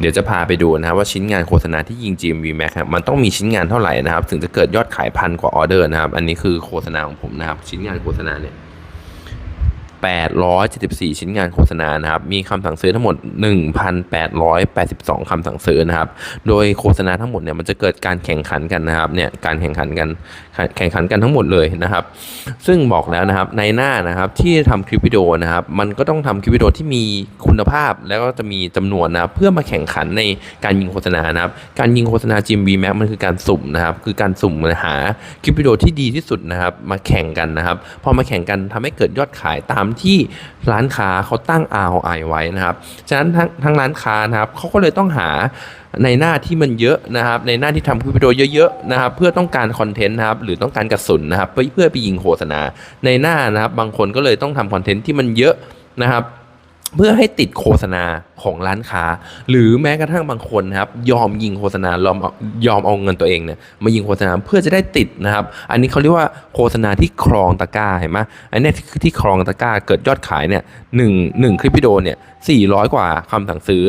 เดี๋ยวจะพาไปดูนะครับว่าชิ้นงานโฆษณาที่ยิง GMV Max มันต้องมีชิ้นงานเท่าไหร่นะครับ ถึงจะเกิดยอดขายพันกว่าออเดอร์นะครับ อันนี้คือโฆษณาของผมนะครับ ชิ้นงานโฆษณาเนี่ย 874 ชิ้นงานโฆษณานะครับ มีคำสั่งซื้อทั้งหมด 1,882 คำสั่งซื้อนะครับ โดยโฆษณาทั้งหมดเนี่ยมันจะเกิดการแข่งขันกันนะครับเนี่ยการแข่งขันกันแข่งขันกันทั้งหมดเลยนะครับ ซึ่งบอกแล้วนะครับในหน้านะครับที่ทำคลิปวิดีโอนะครับ มันก็ต้องทำคลิปวิดีโอที่มีคุณภาพแล้วก็จะมีจำนวนนะเพื่อมาแข่งขันในการยิงโฆษณานะครับ การยิงโฆษณา GMV Max มันคือการสุ่มนะครับ คือการสุ่มหาคลิปวิดีโอที่ดีที่สุดนะครับ มาแข่งกันนะครับพอมาแข่งกันทำให้เกิดยอดขายตามที่ร้านค้าเขาตั้ง ROI ไว้นะครับ ฉะนั้นทั้งทั้งร้านค้านะครับเขาก็เลยต้องหาในหน้าที่มันเยอะนะครับ ในหน้าที่ทำคลิปวิดีโอเยอะๆนะครับ เพื่อต้องการคอนเทนต์นะครับ หรือต้องการกระสุนนะครับ เพื่อเพื่อไปยิงโฆษณา ในหน้านะครับ บางคนก็เลยต้องทำคอนเทนต์ที่มันเยอะนะครับ เพื่อให้ติดโฆษณา ของร้านค้า หรือแม้กระทั่งบางคนนะครับยอมยิงโฆษณายอมยอมเอาเงินตัวเองเนี่ยมายิงโฆษณาเพื่อจะได้ติดนะครับ อันนี้เขาเรียกว่าโฆษณาที่ครองตะกร้าเห็นไหมอันนี้ที่ที่ครองตะกร้าเกิดยอดขายเนี่ยหนึ่งหนึ่งคลิปวิดีโอเนี่ยสี่ร้อยกว่าคำสั่งซื้อ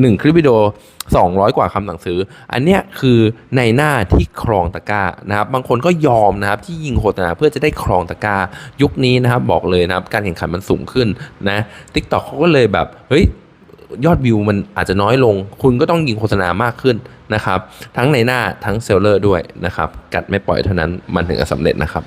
หนึ่งคลิปวิดีโอ200 กว่าคำสั่งซื้อ อันเนี้ยคือในหน้าที่ครองตะกร้านะครับ บางคนก็ยอมนะครับที่ยิงโฆษณาเพื่อจะได้ครองตะกร้า ยุคนี้นะครับบอกเลยนะครับการแข่งขันมันสูงขึ้นนะทิกตอกเขาก็เลยแบบเฮ้ย ยอดวิวมันอาจจะน้อยลง คุณก็ต้องยิงโฆษณามากขึ้นนะครับ ทั้งในหน้าทั้งเซลเลอร์ด้วยนะครับ กัดไม่ปล่อยเท่านั้นมันถึงจะสำเร็จนะครับ